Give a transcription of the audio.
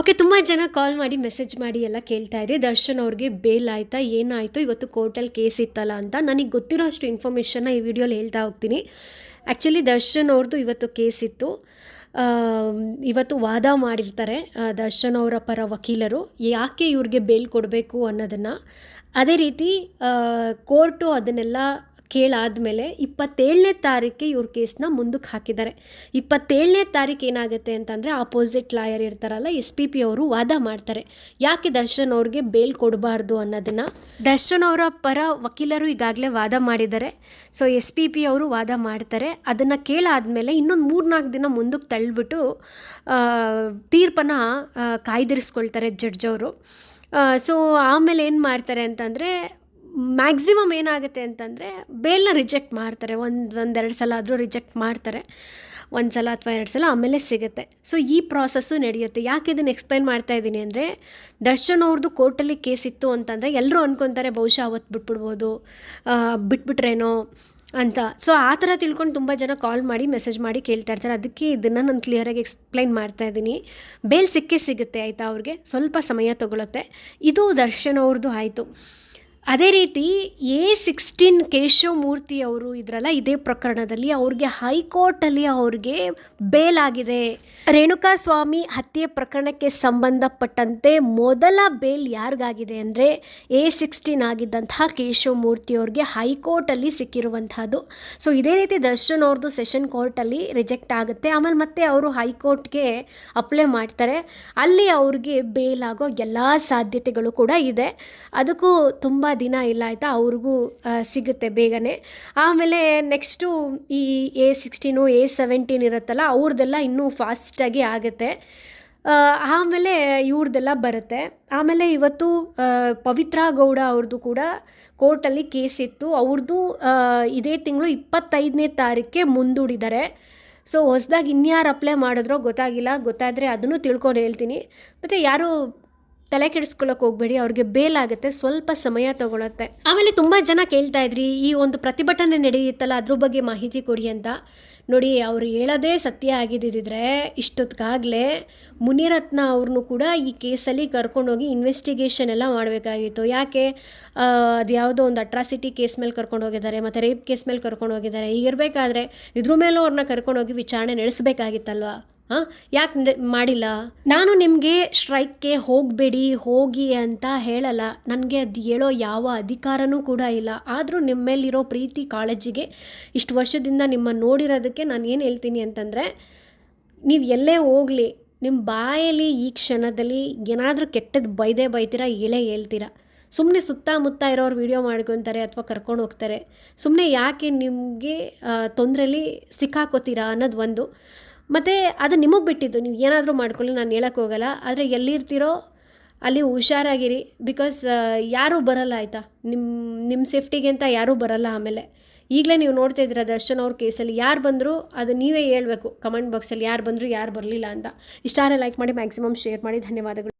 Okay ತುಂಬ ಜನ ಕಾಲ್ ಮಾಡಿ ಮೆಸೇಜ್ ಮಾಡಿ ಎಲ್ಲ ಕೇಳ್ತಾ ಇದ್ರಿ. ದರ್ಶನ್ ಅವ್ರಿಗೆ ಬೇಲ್ ಆಯಿತಾ, ಏನಾಯಿತು? ಇವತ್ತು ಕೋರ್ಟಲ್ಲಿ ಕೇಸ್ ಇತ್ತಲ್ಲ ಅಂತ ನನಗೆ ಗೊತ್ತಿರೋ ಅಷ್ಟು ಇನ್ಫಾರ್ಮೇಷನ್ನ ಈ ವಿಡಿಯೋಲಿ ಹೇಳ್ತಾ ಹೋಗ್ತೀನಿ. ಆ್ಯಕ್ಚುಲಿ ದರ್ಶನ್ ಅವ್ರದ್ದು ಇವತ್ತು ಕೇಸ್ ಇತ್ತು. ಇವತ್ತು ವಾದ ಮಾಡಿರ್ತಾರೆ ದರ್ಶನ್ ಅವರ ಪರ ವಕೀಲರು. ಯಾಕೆ ಇವ್ರಿಗೆ ಬೇಲ್ ಕೊಡಬೇಕು ಅನ್ನೋದನ್ನು? ಅದೇ ರೀತಿ ಕೋರ್ಟು ಅದನ್ನೆಲ್ಲ ಕೇಳಾದಮೇಲೆ ಇಪ್ಪತ್ತೇಳನೇ ತಾರೀಕಿಗೆ ಇವ್ರ ಕೇಸ್ನ ಮುಂದಕ್ಕೆ ಹಾಕಿದ್ದಾರೆ. ಇಪ್ಪತ್ತೇಳನೇ ತಾರೀಕು ಏನಾಗುತ್ತೆ ಅಂತಂದರೆ ಆಪೋಸಿಟ್ ಲಾಯರ್ ಇರ್ತಾರಲ್ಲ ಎಸ್ ಪಿ ಪಿ ಅವರು ವಾದ ಮಾಡ್ತಾರೆ. ಯಾಕೆ ದರ್ಶನ್ ಅವ್ರಿಗೆ ಬೇಲ್ ಕೊಡಬಾರ್ದು ಅನ್ನೋದನ್ನು? ದರ್ಶನ್ ಅವರ ಪರ ವಕೀಲರು ಈಗಾಗಲೇ ವಾದ ಮಾಡಿದ್ದಾರೆ. ಸೊ ಎಸ್ ಪಿ ಪಿ ಅವರು ವಾದ ಮಾಡ್ತಾರೆ. ಅದನ್ನು ಕೇಳಾದಮೇಲೆ ಇನ್ನೊಂದು ಮೂರ್ನಾಲ್ಕು ದಿನ ಮುಂದಕ್ಕೆ ತಳ್ಳಿಬಿಟ್ಟು ತೀರ್ಪನ್ನು ಕಾಯ್ದಿರಿಸ್ಕೊಳ್ತಾರೆ ಜಡ್ಜ್ ಅವರು. ಸೊ ಆಮೇಲೆ ಏನು ಮಾಡ್ತಾರೆ ಅಂತಂದರೆ ಮ್ಯಾಕ್ಸಿಮಮ್ ಏನಾಗುತ್ತೆ ಅಂತಂದರೆ ಬೇಲ್ನ ರಿಜೆಕ್ಟ್ ಮಾಡ್ತಾರೆ. ಒಂದು, ಒಂದೆರಡು ಸಲ ಆದರೂ ರಿಜೆಕ್ಟ್ ಮಾಡ್ತಾರೆ. ಒಂದು ಸಲ ಅಥವಾ ಎರಡು ಸಲ ಆಮೇಲೆ ಸಿಗುತ್ತೆ. ಸೊ ಈ ಪ್ರಾಸೆಸ್ಸು ನಡೆಯುತ್ತೆ. ಯಾಕೆ ಇದನ್ನು ಎಕ್ಸ್ಪ್ಲೈನ್ ಮಾಡ್ತಾ ಇದ್ದೀನಿ ಅಂದರೆ, ದರ್ಶನ್ ಅವ್ರದ್ದು ಕೋರ್ಟಲ್ಲಿ ಕೇಸ್ ಇತ್ತು ಅಂತಂದರೆ ಎಲ್ಲರೂ ಅನ್ಕೊತಾರೆ, ಬಹುಶಃ ಅವತ್ತು ಬಿಟ್ಬಿಡ್ಬೋದು ಬಿಟ್ಬಿಟ್ರೇನೋ ಅಂತ. ಸೊ ಆ ಥರ ತಿಳ್ಕೊಂಡು ತುಂಬ ಜನ ಕಾಲ್ ಮಾಡಿ, ಮೆಸೇಜ್ ಮಾಡಿ ಕೇಳ್ತಾ ಇರ್ತಾರೆ. ಅದಕ್ಕೆ ಇದನ್ನು ನಾನು ಕ್ಲಿಯರಾಗಿ ಎಕ್ಸ್ಪ್ಲೈನ್ ಮಾಡ್ತಾ ಇದ್ದೀನಿ. ಬೇಲ್ ಸಿಕ್ಕೇ ಸಿಗುತ್ತೆ, ಆಯಿತಾ ಅವ್ರಿಗೆ? ಸ್ವಲ್ಪ ಸಮಯ ತಗೊಳುತ್ತೆ. ಇದು ದರ್ಶನ್ ಅವ್ರದ್ದು ಆಯಿತು. ಅದೇ ರೀತಿ ಎ ಸಿಕ್ಸ್ಟೀನ್ ಕೇಶವಮೂರ್ತಿ ಅವರು ಇದ್ರಲ್ಲ ಇದೇ ಪ್ರಕರಣದಲ್ಲಿ ಅವ್ರಿಗೆ ಹೈಕೋರ್ಟಲ್ಲಿ ಅವ್ರಿಗೆ ಬೇಲ್ ಆಗಿದೆ ರೇಣುಕಾ ಸ್ವಾಮಿ ಹತ್ಯೆ ಪ್ರಕರಣಕ್ಕೆ ಸಂಬಂಧಪಟ್ಟಂತೆ ಮೊದಲ ಬೇಲ್ ಯಾರಿಗಾಗಿದೆ ಅಂದರೆ ಎ ಸಿಕ್ಸ್ಟೀನ್ ಆಗಿದ್ದಂತಹ ಕೇಶವಮೂರ್ತಿ ಅವ್ರಿಗೆ ಹೈಕೋರ್ಟಲ್ಲಿ ಸಿಕ್ಕಿರುವಂತಹದ್ದು. ಸೊ ಇದೇ ರೀತಿ ದರ್ಶನ್ ಅವ್ರದ್ದು ಸೆಷನ್ ಕೋರ್ಟಲ್ಲಿ ರಿಜೆಕ್ಟ್ ಆಗುತ್ತೆ. ಆಮೇಲೆ ಮತ್ತೆ ಅವರು ಹೈಕೋರ್ಟ್ಗೆ ಅಪ್ಲೈ ಮಾಡ್ತಾರೆ. ಅಲ್ಲಿ ಅವ್ರಿಗೆ ಬೇಲ್ ಆಗೋ ಎಲ್ಲ ಸಾಧ್ಯತೆಗಳು ಕೂಡ ಇದೆ. ಅದಕ್ಕೂ ತುಂಬ ದಿನ ಇಲ್ಲ ಆಯಿತಾ, ಅವ್ರಿಗೂ ಸಿಗುತ್ತೆ ಬೇಗನೆ. ಆಮೇಲೆ ನೆಕ್ಸ್ಟು ಈ ಎ ಸಿಕ್ಸ್ಟೀನು, ಎ ಸೆವೆಂಟೀನ್ ಇರುತ್ತಲ್ಲ ಅವ್ರದ್ದೆಲ್ಲ ಇನ್ನೂ ಫಾಸ್ಟಾಗಿ ಆಗುತ್ತೆ. ಆಮೇಲೆ ಇವ್ರದ್ದೆಲ್ಲ ಬರುತ್ತೆ. ಆಮೇಲೆ ಇವತ್ತು ಪವಿತ್ರ ಗೌಡ ಅವ್ರದ್ದು ಕೂಡ ಕೋರ್ಟಲ್ಲಿ ಕೇಸ್ ಇತ್ತು. ಅವ್ರದ್ದು ಇದೇ ತಿಂಗಳು ಇಪ್ಪತ್ತೈದನೇ ತಾರೀಕಿಗೆ ಮುಂದೂಡಿದ್ದಾರೆ. ಸೊ, ಹೊಸದಾಗಿ ಇನ್ಯಾರು ಅಪ್ಲೈ ಮಾಡಿದ್ರೋ ಗೊತ್ತಾಗಿಲ್ಲ. ಗೊತ್ತಾದರೆ ಅದನ್ನು ತಿಳ್ಕೊಂಡು ಹೇಳ್ತೀನಿ. ಮತ್ತು ಯಾರು ತಲೆ ಕೆಡಿಸ್ಕೊಳ್ಳೋಕೆ ಹೋಗ್ಬೇಡಿ, ಅವ್ರಿಗೆ ಬೇಲ್ ಆಗುತ್ತೆ, ಸ್ವಲ್ಪ ಸಮಯ ತಗೊಳತ್ತೆ. ಆಮೇಲೆ ತುಂಬ ಜನ ಕೇಳ್ತಾ ಇದ್ರಿ, ಈ ಒಂದು ಪ್ರತಿಭಟನೆ ನಡೆಯುತ್ತಲ್ಲ, ಅದ್ರ ಬಗ್ಗೆ ಮಾಹಿತಿ ಕೊಡಿ ಅಂತ. ನೋಡಿ, ಅವ್ರು ಹೇಳೋದೇ ಸತ್ಯ ಆಗಿದ್ದಿದ್ರೆ ಇಷ್ಟೊತ್ತಿಗಾಗಲೇ ಮುನಿರತ್ನ ಅವ್ರನ್ನೂ ಕೂಡ ಈ ಕೇಸಲ್ಲಿ ಕರ್ಕೊಂಡೋಗಿ ಇನ್ವೆಸ್ಟಿಗೇಷನ್ ಎಲ್ಲ ಮಾಡಬೇಕಾಗಿತ್ತು. ಯಾಕೆ? ಅದು ಯಾವುದೋ ಒಂದು ಅಟ್ರಾಸಿಟಿ ಕೇಸ್ ಮೇಲೆ ಕರ್ಕೊಂಡು ಹೋಗಿದ್ದಾರೆ ಮತ್ತು ರೇಪ್ ಕೇಸ್ ಮೇಲೆ ಕರ್ಕೊಂಡು ಹೋಗಿದ್ದಾರೆ ಹೀಗಿರಬೇಕಾದ್ರೆ ಇದ್ರ ಮೇಲೂ ಅವ್ರನ್ನ ಕರ್ಕೊಂಡೋಗಿ ವಿಚಾರಣೆ ನಡೆಸಬೇಕಾಗಿತ್ತಲ್ವಾ? ಹಾಂ? ಯಾಕೆ ಮಾಡಿಲ್ಲ? ನಾನು ನಿಮಗೆ ಸ್ಟ್ರೈಕ್ಗೆ ಹೋಗಬೇಡಿ, ಹೋಗಿ ಅಂತ ಹೇಳಲ್ಲ. ನನಗೆ ಅದು ಹೇಳೋ ಯಾವ ಅಧಿಕಾರನೂ ಕೂಡ ಇಲ್ಲ. ಆದರೂ ನಿಮ್ಮ ಮೇಲಿರೋ ಪ್ರೀತಿ ಕಾಳಜಿಗೆ ಇಷ್ಟು ವರ್ಷದಿಂದ ನಿಮ್ಮ ನೋಡಿರೋದಕ್ಕೆ ನಾನು ಏನು ಹೇಳ್ತೀನಿ ಅಂತಂದರೆ, ನೀವು ಎಲ್ಲೇ ಹೋಗಲಿ ನಿಮ್ಮ ಬಾಯಲ್ಲಿ ಈ ಕ್ಷಣದಲ್ಲಿ ಏನಾದರೂ ಕೆಟ್ಟದ್ದು ಬೈದೇ ಬೈತೀರಾ ಹೇಳೇ ಹೇಳ್ತೀರಾ. ಸುಮ್ಮನೆ ಸುತ್ತಮುತ್ತ ಇರೋರು ವೀಡಿಯೋ ಮಾಡ್ಕೊತಾರೆ ಅಥವಾ ಕರ್ಕೊಂಡು ಹೋಗ್ತಾರೆ. ಸುಮ್ಮನೆ ಯಾಕೆ ನಿಮಗೆ ತೊಂದರೆಯಲ್ಲಿ ಸಿಕ್ಕಾಕೋತೀರಾ ಅನ್ನೋದು ಒಂದು. ಮತ್ತು ಅದು ನಿಮಗೆ ಬಿಟ್ಟಿದ್ದು, ನೀವು ಏನಾದರೂ ಮಾಡ್ಕೊಳ್ಳಿ, ನಾನು ಹೇಳೋಕ್ಕೋಗಲ್ಲ ಆದರೆ ಎಲ್ಲಿರ್ತೀರೋ ಅಲ್ಲಿ ಹುಷಾರಾಗಿರಿ ಬಿಕಾಸ್ ಯಾರೂ ಬರಲ್ಲ ಆಯಿತಾ? ನಿಮ್ಮ ನಿಮ್ಮ ಸೇಫ್ಟಿಗೆ ಅಂತ ಯಾರೂ ಬರಲ್ಲ ಆಮೇಲೆ. ಈಗಲೇ ನೀವು ನೋಡ್ತಾ ಇದ್ದೀರ ದರ್ಶನ್ ಅವ್ರ ಕೇಸಲ್ಲಿ, ಯಾರು ಬಂದರೂ ಅದು ನೀವೇ ಹೇಳಬೇಕು, ಕಮೆಂಟ್ ಬಾಕ್ಸಲ್ಲಿ ಯಾರು ಬಂದರೂ ಯಾರು ಬರಲಿಲ್ಲ ಅಂತ. ಇಷ್ಟಾರೆ ಲೈಕ್ ಮಾಡಿ ಮ್ಯಾಕ್ಸಿಮಮ್ ಶೇರ್ ಮಾಡಿ, ಧನ್ಯವಾದಗಳು.